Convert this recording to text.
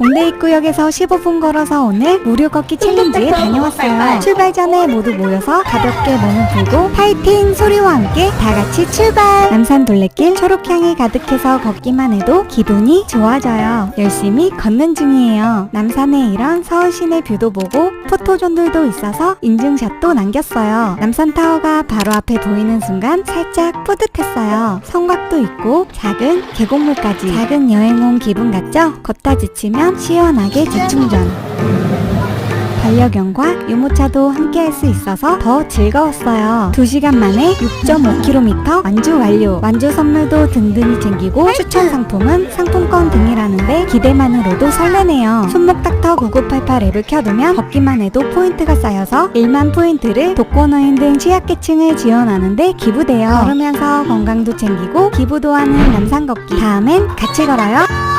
동네 입구역에서 15분 걸어서 오늘 무료 걷기 챌린지에 다녀왔어요. 출발 전에 모두 모여서 가볍게 몸을 풀고 파이팅 소리와 함께 다 같이 출발! 남산 둘레길 초록향이 가득해서 걷기만 해도 기분이 좋아져요. 열심히 걷는 중이에요. 남산에 이런 서울 시내 뷰도 보고 포토존들도 있어서 인증샷도 남겼어요. 남산타워가 바로 앞에 보이는 순간 살짝 뿌듯했어요. 성곽도 있고 작은 계곡물까지 작은 여행 온 기분 같죠? 걷다 지치면 시원하게 재충전. 반려견과 유모차도 함께 할 수 있어서 더 즐거웠어요. 2시간 만에 6.5km 완주 완료. 완주 선물도 든든히 챙기고 추천 상품은 상품권 등이라는데 기대만으로도 설레네요. 손목 닥터 9988 앱을 켜두면 걷기만 해도 포인트가 쌓여서 1만 포인트를 독거노인 등 취약계층을 지원하는데 기부돼요. 걸으면서 건강도 챙기고 기부도 하는 남산 걷기. 다음엔 같이 걸어요.